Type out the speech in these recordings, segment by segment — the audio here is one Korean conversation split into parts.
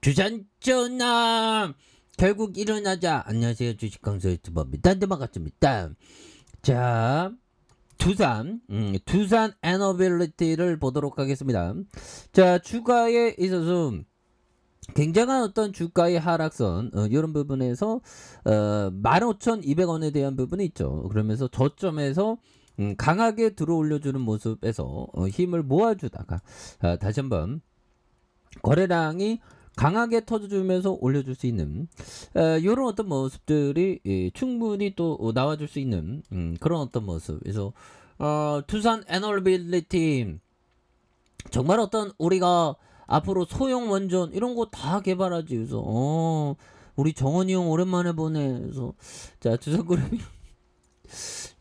주산 전남 결국 일어나자. 안녕하세요. 주식 강사 유튜버입니다. 네 반갑습니다. 자 두산. 음, 두산 에너빌리티를 보도록 하겠습니다. 자 주가에 있어서 굉장한 어떤 주가의 하락선 어, 이런 부분에서 어, 15,200원에 대한 부분이 있죠. 그러면서 저점에서 음, 강하게 들어 올려주는 모습에서 어, 힘을 모아주다가 아, 다시 한번 거래량이 강하게 터져주면서 올려줄 수 있는 이런 어떤 모습들이 예, 충분히 또 나와줄 수 있는 음, 그런 어떤 모습. 그래서 어, 두산 에너빌리티 정말 어떤 우리가 앞으로 소형 원전 이런 거 다 개발하지. 그래서 어, 우리 정원이 형 오랜만에 보내. 그래서 자 두산그룹이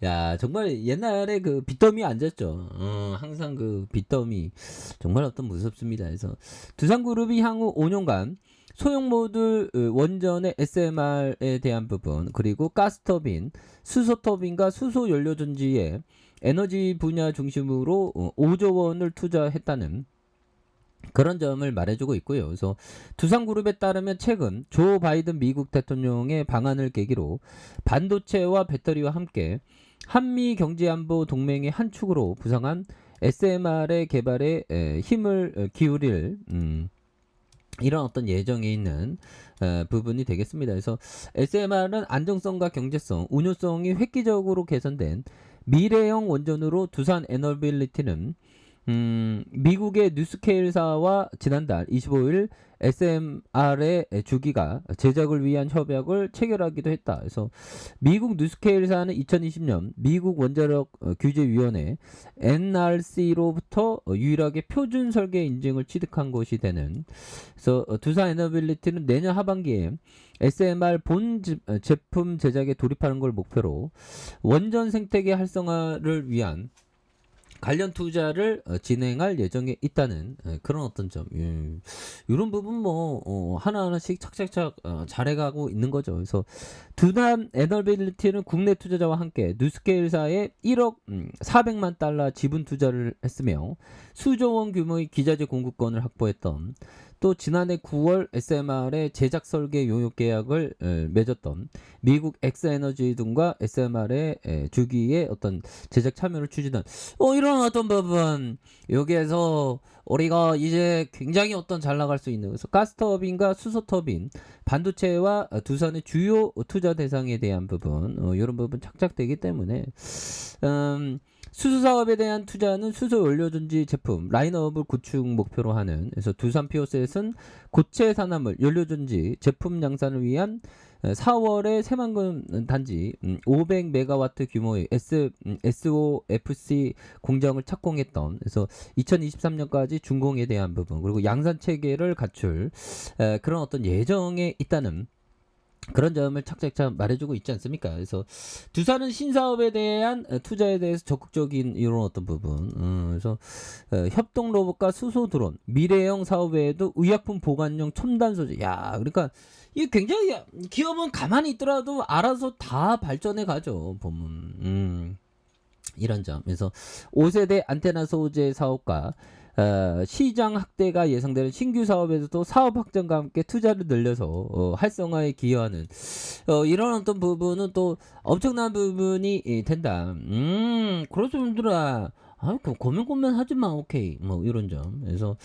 야 정말 옛날에 그 빚더미 앉았죠. 어, 항상 그 빚더미 정말 어떤 무섭습니다. 그래서 두산그룹이 향후 5년간 소형 모듈 어, 원전의 SMR에 대한 부분 그리고 가스터빈, 수소터빈과 수소 연료전지에 에너지 분야 중심으로 5조 원을 투자했다는 그런 점을 말해주고 있고요. 그래서 두산그룹에 따르면 최근 조 바이든 미국 대통령의 방안을 계기로 반도체와 배터리와 함께 한미 경제안보 동맹의 한 축으로 부상한 SMR의 개발에 에, 힘을 어, 기울일 음, 이런 어떤 예정에 있는 어, 부분이 되겠습니다. 그래서 SMR은 안정성과 경제성, 운용성이 획기적으로 개선된 미래형 원전으로 두산 에너빌리티는 음, 미국의 뉴스케일사와 지난달 25일 SMR의 주기가 제작을 위한 협약을 체결하기도 했다. 그래서 미국 뉴스케일사는 2020년 미국 원자력 어, 규제위원회 NRC로부터 유일하게 표준 설계 인증을 취득한 것이 되는 그래서 어, 두산 에너빌리티는 내년 하반기에 SMR 본 제품 제작에 돌입하는 걸 목표로 원전 생태계 활성화를 위한 관련 투자를 어, 진행할 예정에 있다는 어, 그런 어떤 점 예. 이런 부분 뭐 어, 하나하나씩 착착착 어, 잘해가고 있는 거죠. 그래서 두산 에너빌리티는 국내 투자자와 함께 뉴스케일사에 1억 음, 400만 달러 지분 투자를 했으며 수조 원 규모의 기자재 공급권을 확보했던 또 지난해 9월 SMR의 제작 설계 용역 계약을 에, 맺었던 미국 엑스에너지 등과 SMR의 에, 주기의 어떤 제작 참여를 추진한 어 이런 어떤 부분. 여기에서 우리가 이제 굉장히 어떤 잘 나갈 수 있는 그래서 가스 터빈과 수소 터빈 반도체와 어, 두산의 주요 투자 대상에 대한 부분 어, 이런 부분 착착되기 때문에 음, 수소 사업에 대한 투자는 수소 연료 전지 제품 라인업을 구축 목표로 하는 그래서 두산 피오셋은 고체 산화물 연료 전지 제품 양산을 위한 4월에 새만금 단지 500메가와트 규모의 S, 음, SOFC 공장을 착공했던 그래서 2023년까지 준공에 대한 부분 그리고 양산 체계를 갖출 에, 그런 어떤 예정에 있다는 그런 점을 착착착 말해주고 있지 않습니까? 그래서 두산은 신사업에 대한 어, 투자에 대해서 적극적인 이런 어떤 부분, 음, 그래서 어, 협동 로봇과 수소 드론, 미래형 사업 외에도 의약품 보관용 첨단 소재, 야, 그러니까 이게 굉장히 기업은 가만히 있더라도 알아서 다 발전해 가죠 보면. 음. 이런 점. 그래서 5세대 안테나 소재 사업과 어, 시장 확대가 예상되는 신규 사업에서도 사업 확장과 함께 투자를 늘려서 어, 활성화에 기여하는 어, 이런 어떤 부분은 또 엄청난 부분이 이, 된다. 음, 그렇습니다. 아, 그 고민 고민 하지 마, 오케이. 뭐 이런 점. 그래서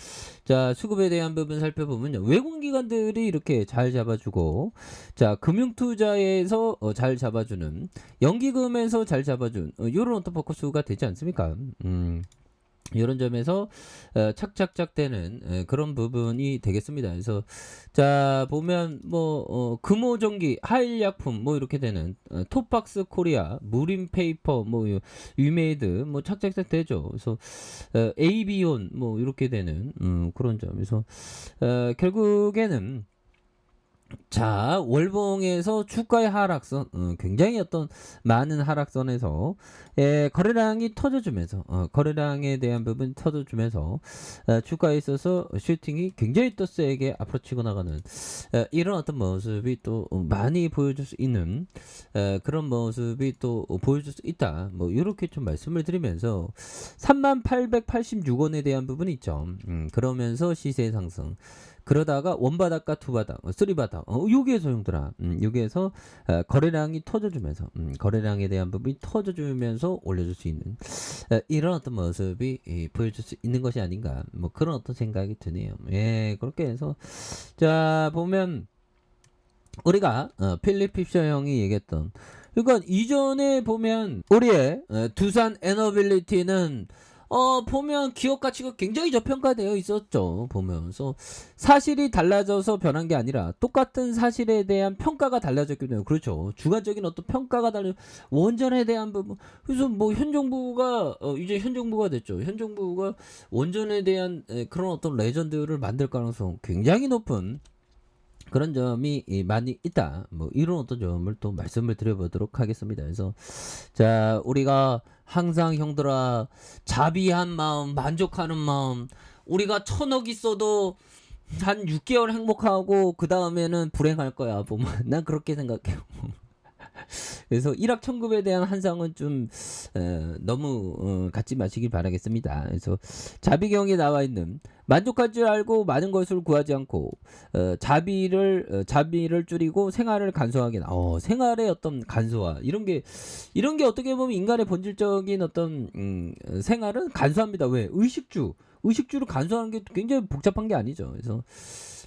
자 수급에 대한 부분 살펴보면요, 외국 기관들이 이렇게 잘 잡아주고, 자 금융 투자에서 어, 잘 잡아주는, 연기금에서 잘 잡아준 어, 이런 어떤 포커스가 되지 않습니까? 음. 이런 점에서 어, 착착착 되는 에, 그런 부분이 되겠습니다. 그래서 자 보면 뭐 어, 금호전기, 하일약품 뭐 이렇게 되는 어, 톱박스 코리아, 무림 페이퍼, 뭐 유- 유메이드 뭐 착착착 되죠. 그래서 어, 에이비온 뭐 이렇게 되는 음, 그런 점. 그래서 어, 결국에는 자 월봉에서 주가의 하락선 어, 굉장히 어떤 많은 하락선에서 예, 거래량이 터져주면서 어, 거래량에 대한 부분 터져주면서 어, 주가에 있어서 슈팅이 굉장히 또 세게 앞으로 치고 나가는 어, 이런 어떤 모습이 또 많이 보여줄 수 있는 어, 그런 모습이 또 보여줄 수 있다. 뭐 이렇게 좀 말씀을 드리면서 3886원에 대한 부분이 있죠. 음, 그러면서 시세 상승 그러다가 원바닥과 투바닥, 어, 쓰리바닥, 어, 여기에서 형들아, 음, 여기에서 어, 거래량이 터져주면서, 음, 거래량에 대한 부분이 터져주면서 올려줄 수 있는 어, 이런 어떤 모습이 이, 보여줄 수 있는 것이 아닌가, 뭐 그런 어떤 생각이 드네요. 예, 그렇게 해서 자 보면 우리가 어, 필립 핍셔 형이 얘기했던 그러니까 이전에 보면 우리의 어, 두산 에너빌리티는 어 보면 기업 가치가 굉장히 저평가되어 있었죠 보면서 사실이 달라져서 변한 게 아니라 똑같은 사실에 대한 평가가 달라졌기 때문에 그렇죠. 주관적인 어떤 평가가 달라 원전에 대한 부분. 그래서 뭐 현 정부가 어, 이제 현 정부가 됐죠. 현 정부가 원전에 대한 에, 그런 어떤 레전드를 만들 가능성 굉장히 높은 그런 점이 이, 많이 있다. 뭐 이런 어떤 점을 또 말씀을 드려보도록 하겠습니다. 그래서 자 우리가 항상 형들아 자비한 마음, 만족하는 마음, 우리가 천억 있어도 한 6개월 행복하고 그 다음에는 불행할 거야. 보면 난 그렇게 생각해요. 그래서 일확천금에 대한 환상은 좀 어, 너무 어, 갖지 마시길 바라겠습니다. 그래서 자비경에 나와 있는 만족할 줄 알고 많은 것을 구하지 않고 어, 자비를 어, 자비를 줄이고 생활을 간소하게 나. 어, 생활의 어떤 간소화 이런 게 이런 게 어떻게 보면 인간의 본질적인 어떤 음, 어, 생활은 간소합니다. 왜 의식주 의식주를 간소하는 게 굉장히 복잡한 게 아니죠. 그래서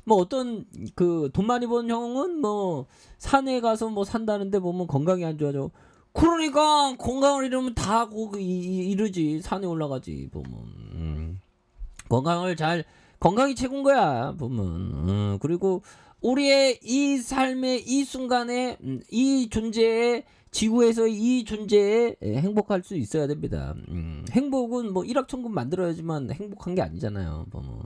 뭐 어떤 그 돈 많이 번 형은 뭐 산에 가서 뭐 산다는데 보면 건강이 안 좋아져. 그러니까 건강을 잃으면 다 거기 이- 이르지 산에 올라가지 보면 음. 건강을 잘 건강이 최고인 거야 보면 음, 그리고 우리의 이 삶의 이 순간에 음, 이 존재에 지구에서 이 존재에 에, 행복할 수 있어야 됩니다. 음, 행복은 뭐 일확천금 만들어야지만 행복한 게 아니잖아요. 보면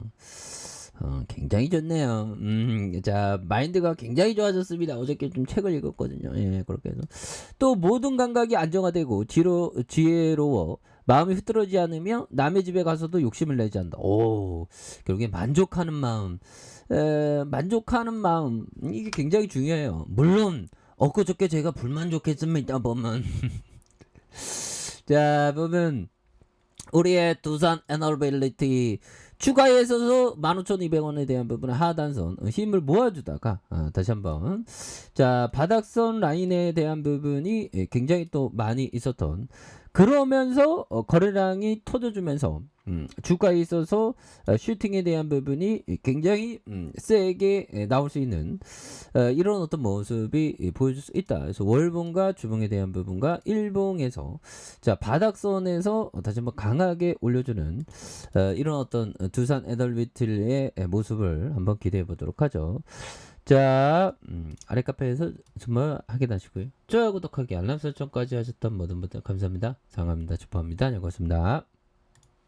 어, 굉장히 좋네요. 음, 자, 마인드가 굉장히 좋아졌습니다. 어저께 좀 책을 읽었거든요. 예, 그렇게 해서. 또 모든 감각이 안정화되고 지로, 지혜로워 마음이 흐트러지지 않으며 남의 집에 가서도 욕심을 내지 않는다. 오, 결국에 만족하는 마음, 에, 만족하는 마음, 이게 굉장히 중요해요. 물론, 엊그저께 제가 불만족했습니다. 보면. 자, 보면, 우리의 두산 에너빌리티 추가에 있어서 15,200원에 대한 부분은 하단선 어, 힘을 모아주다가 아, 다시 한번. 자 바닥선 라인에 대한 부분이 예, 굉장히 또 많이 있었던 그러면서 어, 거래량이 터져주면서 음, 주가에 있어서 어, 슈팅에 대한 부분이 굉장히 음, 세게 예, 나올 수 있는 어, 이런 어떤 모습이 예, 보여줄 수 있다. 그래서 월봉과 주봉에 대한 부분과 일봉에서 자 바닥선에서 어, 다시 한번 강하게 올려주는 어, 이런 어떤 어, 두산 에덜비틀의 모습을 한번 기대해 보도록 하죠. 자 음, 아래 카페에서 정말 확인하시고요. 좋아요 구독하기 알람 설정까지 하셨던 모든 분들 감사합니다. 사랑합니다. 축하합니다. 안녕히 습니다